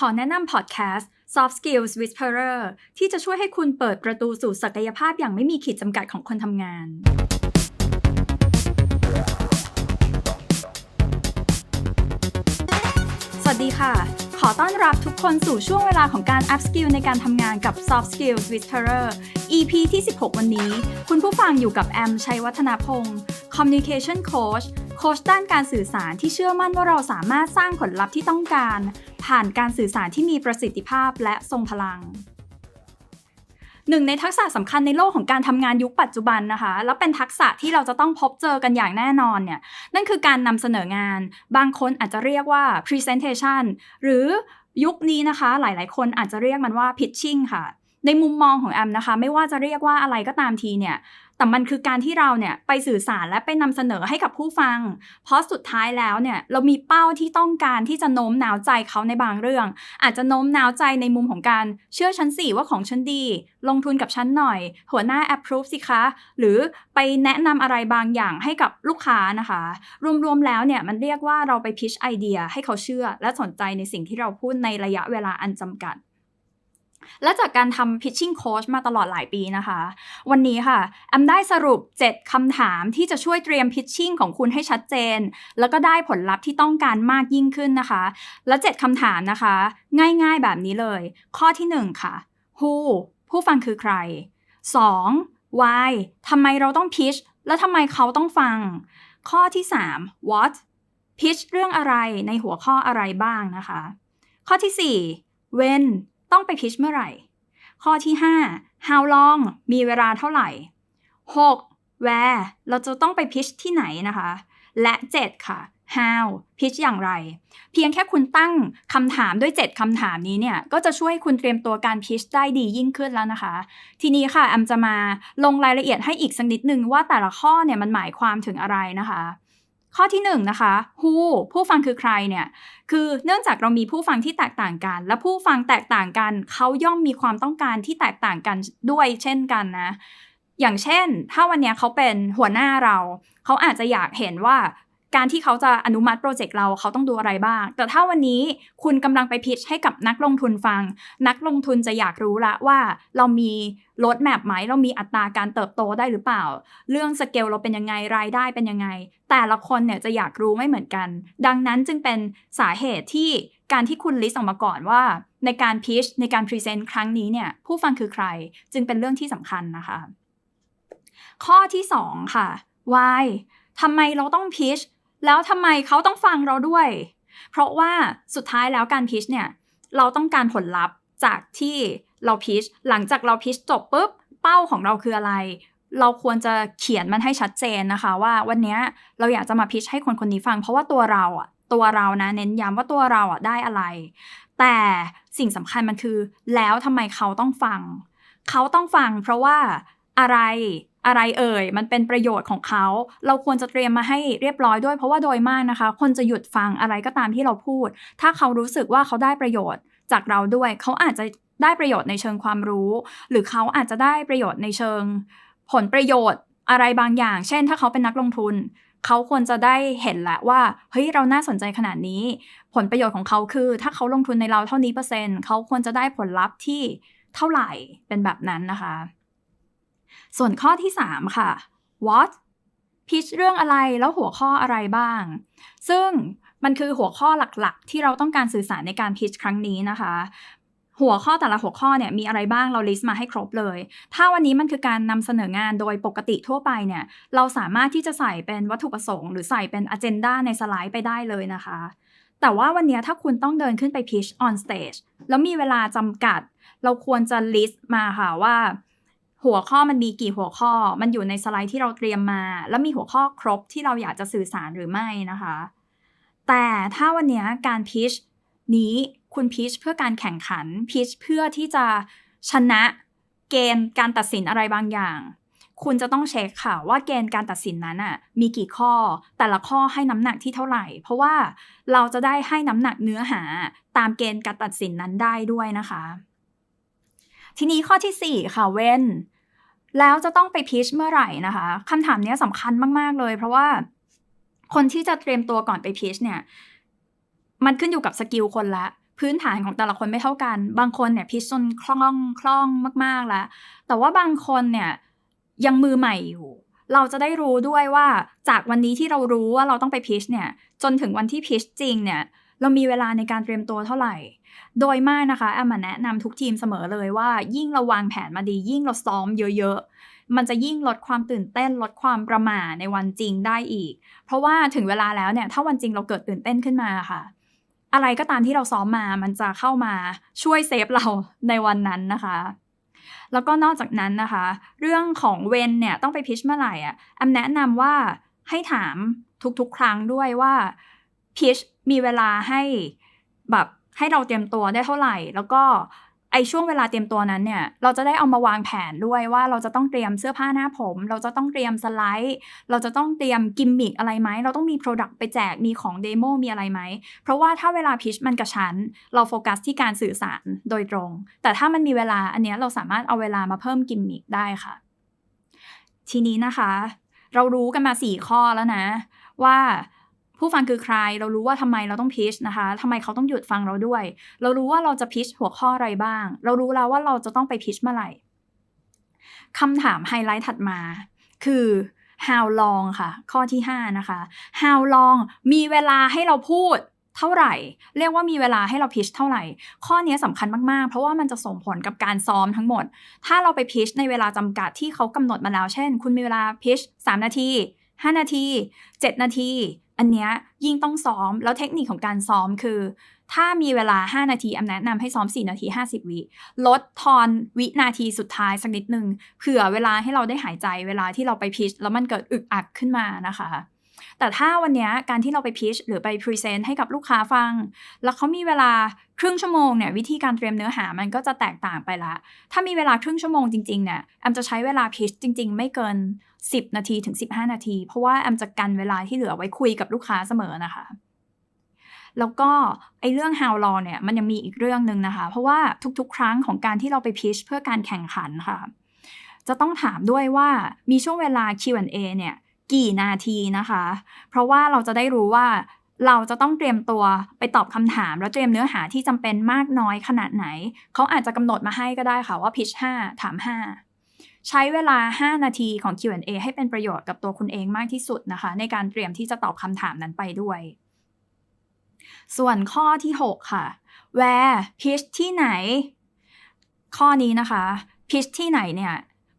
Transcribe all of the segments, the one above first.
ขอแนะนำพอดแคสต์ Soft Skills Whisperer ที่จะช่วยให้คุณเปิดประตูสู่ศักยภาพอย่างไม่มีขีดจำกัดของคนทำงาน สวัสดีค่ะ ขอต้อนรับทุกคนสู่ช่วงเวลาของการ up skill ในการทำงานกับ Soft Skills Whisperer EP ที่ 16 วันนี้ คุณผู้ฟังอยู่กับแอมชัยวัฒนาพงศ์ Communication Coach โค้ชด้านการสื่อสารที่เชื่อมั่นว่าเราสามารถสร้างผลลัพธ์ที่ต้องการ ผ่านการสื่อสารที่มีประสิทธิภาพและทรงพลังหนึ่งในทักษะสำคัญในโลกของการทำงานยุคปัจจุบันนะคะ แล้วเป็นทักษะที่เราจะต้องพบเจอกันอย่างแน่นอนเนี่ยนั่นคือการนำเสนองาน บางคนอาจจะเรียกว่า presentation หรือยุคนี้นะคะ หลายๆ คนอาจจะเรียกมันว่า pitching ค่ะ ในมุมมองของแอมนะคะ ไม่ว่าจะเรียกว่าอะไรก็ตามทีเนี่ยแต่มันคือการที่เราเนี่ยไปสื่อสารและไปนำเสนอให้กับผู้ฟัง เพราะสุดท้ายแล้วเนี่ยเรามีเป้าที่ต้องการที่จะโน้มน้าวใจเขาในบางเรื่อง อาจจะโน้มน้าวใจในมุมของการเชื่อฉันสิว่าของฉันดี ลงทุนกับฉันหน่อย หัวหน้า approve สิคะ หรือไปแนะนำอะไรบางอย่างให้กับลูกค้านะคะ รวมๆแล้วเนี่ยมันเรียกว่าเราไปพิชไอเดียให้เขาเชื่อและสนใจในสิ่งที่เราพูดในระยะเวลาอันจำกัด และจากการทำ pitching coach มาตลอดหลายปีนะคะ วันนี้ค่ะแอมได้สรุป 7คำถามที่จะช่วยเตรียม pitching ของคุณให้ชัดเจน แล้วก็ได้ผลลัพธ์ที่ต้องการมากยิ่งขึ้นนะคะ และ 7คำถามนะคะ ง่ายๆแบบนี้เลย ข้อที่ 1 ค่ะ who ผู้ฟังคือใคร 2. why ทำไมเราต้อง pitch และทำไมเขาต้องฟัง ข้อที่ 3 what pitch เรื่องอะไรในหัวข้ออะไรบ้างนะคะ ข้อที่ 4 when ต้องไป pitch เมื่อไหร่ ข้อที่ 5 how long มีเวลาเท่าไหร่ 6. where เราจะต้องไป pitch ที่ไหนนะคะ และ 7 ค่ะ how pitch อย่างไร เพียงแค่คุณตั้งคำถามด้วย 7คำถามนี้เนี่ย ก็จะช่วยคุณเตรียมตัวการ pitch ได้ดียิ่งขึ้นแล้วนะคะ ทีนี้ค่ะแอมจะมาลงรายละเอียดให้อีกสักนิดนึงว่าแต่ละข้อเนี่ยมันหมายความถึงอะไรนะคะ ข้อที่1นงนะคะ who ผู้ฟังคือใครเนี่ย คือเนื่องจากเรามีผู้ฟังที่แตกต่างกัน และผู้ฟังแตกต่างกัน เขาย่อมมีความต้องการที่แตกต่างกันด้วยเช่นกันนะ อย่างเช่น ถ้าวันนี้เขาเป็นหัวหน้าเรา เขาอาจจะอยากเห็นว่า การที่เขาจะอนุมัติโปรเจกต์เราเขาต้องดูอะไรบ้าง แต่ถ้าวันนี้คุณกำลังไปพิชให้กับนักลงทุนฟัง นักลงทุนจะอยากรู้ละว่าเรามีรถแมพไหมเรามีอัตราการเติบโตได้หรือเปล่า เรื่องสเกลเราเป็นยังไงรายได้เป็นยังไง แต่ละคนเนี่ยจะอยากรู้ไม่เหมือนกัน ดังนั้นจึงเป็นสาเหตุที่การที่คุณลิสต์ออกมาก่อนว่า ในการพิชในการพรีเซนต์ครั้งนี้เนี่ยผู้ฟังคือใครจึงเป็นเรื่องที่สำคัญนะคะ ข้อที่ 2 ค่ะ why ทำไมเราต้องพิช แล้วทำไมเขาต้องฟังเราด้วย เพราะว่าสุดท้ายแล้วการพิชเนี่ยเราต้องการผลลัพธ์จากที่เราพิชหลังจากเราพิชจบปุ๊บเป้าของเราคืออะไร เราควรจะเขียนมันให้ชัดเจนนะคะ ว่าวันนี้เราอยากจะมาพิชให้คนคนนี้ฟัง เพราะว่าตัวเราอะตัวเรานะเน้นย้ำว่าตัวเราอะได้อะไร แต่สิ่งสำคัญมันคือ แล้วทำไมเขาต้องฟัง เขาต้องฟังเพราะว่าอะไร อะไรเอ่ย มันเป็นประโยชน์ของเขา เราควรจะเตรียมมาให้เรียบร้อยด้วย เพราะว่าโดยมากนะคะ คนจะหยุดฟังอะไรก็ตามที่เราพูด ถ้าเขารู้สึกว่าเขาได้ประโยชน์จากเราด้วย เขาอาจจะได้ประโยชน์ในเชิงความรู้ หรือเขาอาจจะได้ประโยชน์ในเชิง ผลประโยชน์อะไรบางอย่าง เช่น ถ้าเขาเป็นนักลงทุน เขาควรจะได้เห็นแหละว่า เฮ้ย เราน่าสนใจขนาดนี้ ผลประโยชน์ของเขาคือ ถ้าเขาลงทุนในเราเท่านี้เปอร์เซ็นต์ เขาควรจะได้ผลลัพธ์ที่เท่าไหร่ เป็นแบบนั้นนะคะ ส่วนข้อที่ 3 ค่ะ what pitch เรื่องอะไรแล้วหัวข้ออะไรบ้าง ซึ่งมันคือหัวข้อหลักๆ ที่เราต้องการสื่อสารในการ pitch ครั้งนี้นะคะ หัวข้อแต่ละหัวข้อเนี่ยมีอะไรบ้างเราลิสต์มาให้ครบเลย ถ้าวันนี้มันคือการนำเสนองานโดยปกติทั่วไปเนี่ยเราสามารถที่จะใส่เป็นวัตถุประสงค์หรือใส่เป็น agenda ในสไลด์ไปได้เลยนะคะ แต่ว่าวันนี้ถ้าคุณต้องเดินขึ้นไป pitch on stage แล้วมีเวลาจำกัด เราควรจะ list มาค่ะว่า หัวข้อมันมีกี่หัวข้อ มันอยู่ในสไลด์ที่เราเตรียมมา แล้วมีหัวข้อครบที่เราอยากจะสื่อสารหรือไม่นะคะ แต่ถ้าวันนี้การพิชนี้คุณพิชเพื่อการแข่งขันพิชเพื่อที่จะชนะเกณฑ์การตัดสินอะไรบางอย่าง คุณจะต้องเช็คค่ะว่าเกณฑ์การตัดสินนั้นอะมีกี่ข้อ แต่ละข้อให้น้ำหนักที่เท่าไหร่ เพราะว่าเราจะได้ให้น้ำหนักเนื้อหาตามเกณฑ์การตัดสินนั้นได้ด้วยนะคะ ทีนี้ข้อที่ 4 ค่ะเว้น แล้วจะต้องไปพิชเมื่อไหร่นะคะคำถามนี้สำคัญมาก ๆ เลย เพราะว่าคนที่จะเตรียมตัวก่อนไปพิชเนี่ย มันขึ้นอยู่กับสกิลคนละพื้นฐานของแต่ละคนไม่เท่ากัน บางคนเนี่ยพิชจนคล่องคล่องมากๆแล้ว แต่ว่าบางคนเนี่ยยังมือใหม่อยู่ เราจะได้รู้ด้วยว่าจากวันนี้ที่เรารู้ว่าเราต้องไปพิชเนี่ย จนถึงวันที่พิชจริงเนี่ย เรามีเวลาในการเตรียมตัวเท่าไหร่ โดยมากนะคะแอมมาแนะนำทุกทีมเสมอเลยว่า ยิ่งเราวางแผนมาดี ยิ่งเราซ้อมเยอะๆ มันจะยิ่งลดความตื่นเต้น ลดความประหม่าในวันจริงได้อีก เพราะว่าถึงเวลาแล้วเนี่ย ถ้าวันจริงเราเกิดตื่นเต้นขึ้นมาค่ะ อะไรก็ตามที่เราซ้อมมา มันจะเข้ามาช่วยเซฟเราในวันนั้นนะคะแล้วก็นอกจากนั้นนะคะ เรื่องของเวนเนี่ยต้องไปพิชเมื่อไหร่อะแอมแนะนำว่าให้ถามทุกๆ ครั้งด้วยว่าพิช มีเวลาให้แบบให้เราเตรียมตัวได้เท่าไหร่ แล้วก็ไอช่วงเวลาเตรียมตัวนั้นเนี่ย เราจะได้เอามาวางแผนด้วยว่าเราจะต้องเตรียมเสื้อผ้าหน้าผม เราจะต้องเตรียมสไลด์ เราจะต้องเตรียมกิมมิคอะไรไหม เราต้องมีโปรดักต์ไปแจกมีของเดโมมีอะไรไหม เพราะว่าถ้าเวลาพิชมันกระชั้น เราโฟกัสที่การสื่อสารโดยตรง แต่ถ้ามันมีเวลาอันเนี้ยเราสามารถเอาเวลามาเพิ่มกิมมิคได้ค่ะ ทีนี้นะคะ เรารู้กันมาสี่ข้อแล้วนะ ว่า ผู้ฟังคือใคร เรารู้ว่าทำไมเราต้องพิชนะคะทำไมเขาต้องหยุดฟังเราด้วย เรารู้ว่าเราจะพิชหัวข้ออะไรบ้าง เรารู้แล้วว่าเราจะต้องไปพิชเมื่อไหร่คำถามไฮไลท์ถัดมา คือ how long ค่ะ ข้อที่ 5 นะคะ how long มีเวลาให้เราพูดเท่าไหร่ เรียกว่ามีเวลาให้เราพิชเท่าไหร่ ข้อนี้สำคัญมากๆ เพราะว่ามันจะส่งผลกับการซ้อมทั้งหมด ถ้าเราไปพิชในเวลาจำกัดที่เขากำหนดมาแล้ว เช่น คุณมีเวลาพิช3 นาที 5 นาที 7 นาที อันเนี้ยยิ่งต้องซ้อมแล้วเทคนิคของการซ้อมคือ ถ้ามีเวลา 5 นาทีอำแนะนำให้ซ้อม 4 นาที 50 วิลดทอนวินาทีสุดท้ายสักนิดนึงเผื่อเวลาให้เราได้หายใจเวลาที่เราไปพิชแล้วมันเกิดอึกอักขึ้นมานะคะ แต่ถ้าวันนี้การที่เราไปพิชหรือไปพรีเซนต์ให้กับลูกค้าฟัง แล้วเขามีเวลาครึ่งชั่วโมงเนี่ยวิธีการเตรียมเนื้อหามันก็จะแตกต่างไปละ ถ้ามีเวลาครึ่งชั่วโมงจริงๆเนี่ยแอมจะใช้เวลาพิชจริง ๆ ไม่เกิน 10 นาทีถึง 15 นาที เพราะว่าแอมจะกันเวลาที่เหลือไว้คุยกับลูกค้าเสมอนะคะแล้วก็ไอ้เรื่อง how long เนี่ยมันยังมีอีกเรื่องหนึ่งนะคะ เพราะว่าทุกๆ ครั้งของการที่เราไปพิชเพื่อการแข่งขันค่ะ จะต้องถามด้วยว่ามีช่วงเวลา Q&A เนี่ย กี่นาทีนะคะ เพราะว่าเราจะได้รู้ว่าเราจะต้องเตรียมตัวไปตอบคำถาม แล้วเตรียมเนื้อหาที่จำเป็นมากน้อยขนาดไหน เขาอาจจะกำหนดมาให้ก็ได้ค่ะว่าพิช5 ถาม 5 ใช้เวลา 5 นาทีของ Q&A ให้เป็นประโยชน์กับตัวคุณเองมากที่สุดนะคะ ในการเตรียมที่จะตอบคำถามนั้นไปด้วย ส่วนข้อที่ 6 ค่ะ where pitch ที่ไหน ข้อนี้นะคะ pitch ที่ไหนเนี่ย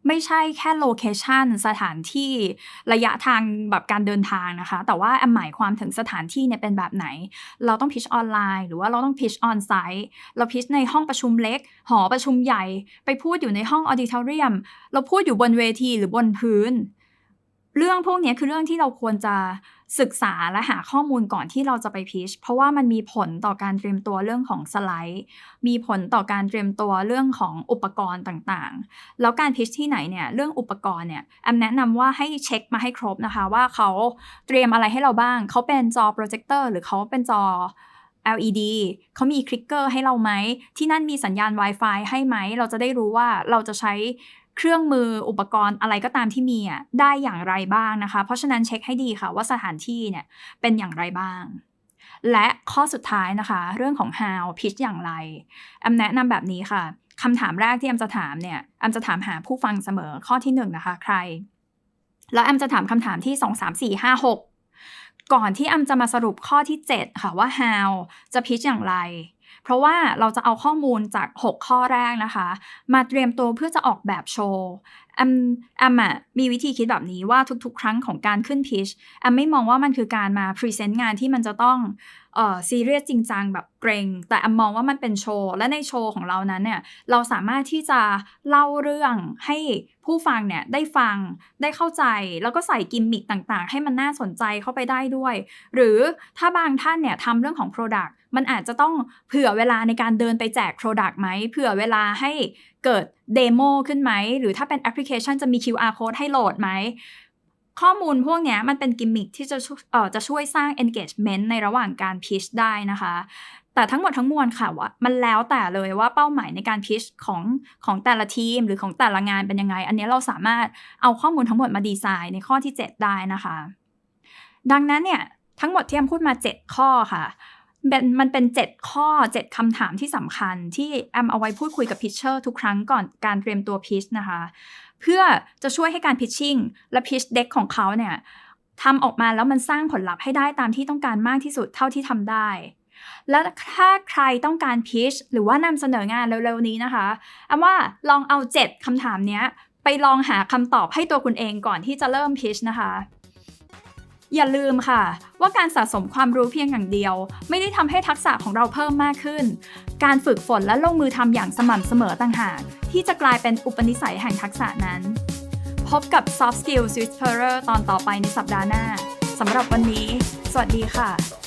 ไม่ใช่แค่โลเคชันสถานที่ระยะทางแบบการเดินทางนะคะ แต่ว่าแอมหมายความถึงสถานที่เนี่ยเป็นแบบไหน เราต้องพิชออนไลน์ หรือว่าเราต้องพิชออนไซต์เราพิชในห้องประชุมเล็ก หอประชุมใหญ่ ไปพูดอยู่ในห้องออดิทอเรียมเราพูดอยู่บนเวทีหรือบนพื้น เรื่องพวกนี้คือเรื่องที่เราควรจะ ศึกษาและหาข้อมูลก่อนที่เราจะไปพิช เพราะว่ามันมีผลต่อการเตรียมตัวเรื่องของสไลด์ มีผลต่อการเตรียมตัวเรื่องของอุปกรณ์ต่างๆ แล้วการพิชที่ไหนเนี่ยเรื่องอุปกรณ์เนี่ยแอมแนะนำว่าให้เช็คมาให้ครบนะคะ ว่าเขาเตรียมอะไรให้เราบ้าง เขาเป็นจอโปรเจคเตอร์หรือเขาเป็นจอ LED เขามีคลิกเกอร์ให้เราไหม ที่นั่นมีสัญญาณ Wi-Fi ให้ไหม เราจะได้รู้ว่าเราจะใช้ เครื่องมืออุปกรณ์อะไรก็ตามที่มีอะได้อย่างไรบ้างนะคะ เพราะฉะนั้นเช็คให้ดีค่ะว่าสถานที่เนี่ยเป็นอย่างไรบ้าง และข้อสุดท้ายนะคะ เรื่องของ how pitch อย่างไรแอมแนะนำแบบนี้ค่ะคำถามแรกที่แอมจะถามเนี่ยแอมจะถามหาผู้ฟังเสมอข้อที่1นนะคะ ใคร แล้วแอมจะถามคำถามที่ 2 3 4 5 6 ก่อนที่แอมจะมาสรุปข้อที่ 7 ค่ะว่า how จะ pitch อย่างไร เพราะว่าเราจะเอาข้อมูลจาก 6 ข้อแรกนะคะ มาเตรียมตัวเพื่อจะออกแบบโชว์แอมแอมอะมีวิธีคิดแบบนี้ว่าทุกๆ ครั้งของการขึ้นพิชแอมไม่มองว่ามันคือการมาพรีเซนต์งานที่มันจะต้องเอ่อซีเรียสจริงจังแบบเกรง แต่แอมมองว่ามันเป็นโชว์ และในโชว์ของเรานั้นเนี่ยเราสามารถที่จะเล่าเรื่องให้ผู้ฟังเนี่ยได้ฟังได้เข้าใจ แล้วก็ใส่กิมมิคต่างๆ ให้มันน่าสนใจเข้าไปได้ด้วย หรือถ้าบางท่านเนี่ยทำเรื่องของ Product มันอาจจะต้องเผื่อเวลาในการเดินไปแจก Product ไหมเผื่อเวลาให้เกิดเดโมขึ้นไหม หรือถ้าเป็นแอปพลิเคชันจะมี QR code ให้โหลดไหม ข้อมูลพวกนี้มันเป็นกิมมิคที่จะเอ่อจะช่วยสร้าง engagement ในระหว่างการพิชได้นะคะ แต่ทั้งหมดทั้งมวลค่ะว่ามันแล้วแต่เลยว่าเป้าหมายในการพิชของของแต่ละทีม หรือของแต่ละงานเป็นยังไง อันนี้เราสามารถเอาข้อมูลทั้งหมดมาดีไซน์ในข้อที่ 7 ได้นะคะ ดังนั้นเนี่ยทั้งหมดที่แอมพูดมา 7 ข้อค่ะ เป็นมันเป็น 7 ข้อ 7คำถามที่สำคัญที่แอมเอาไว้พูดคุยกับพิชเชอร์ทุกครั้งก่อนการเตรียมตัวพิชนะคะ เพื่อจะช่วยให้การพิชชิ่งและพิชเด็กของเขาเนี่ยทำออกมาแล้วมันสร้างผลลัพธ์ให้ได้ตามที่ต้องการมากที่สุดเท่าที่ทำได้ และถ้าใครต้องการพิชหรือว่านำเสนองานเร็วๆนี้นะคะแอมว่าลองเอา 7คำถามเนี้ยไปลองหาคำตอบให้ตัวคุณเองก่อนที่จะเริ่มพิชนะคะ อย่าลืมค่ะ ว่าการสะสมความรู้เพียงอย่างเดียว ไม่ได้ทำให้ทักษะของเราเพิ่มมากขึ้น การฝึกฝนและลงมือทำอย่างสม่ำเสมอต่างหาก ที่จะกลายเป็นอุปนิสัยแห่งทักษะนั้น พบกับ Soft Skills Whisperer ตอนต่อไปในสัปดาห์หน้าสำหรับวันนี้ สวัสดีค่ะ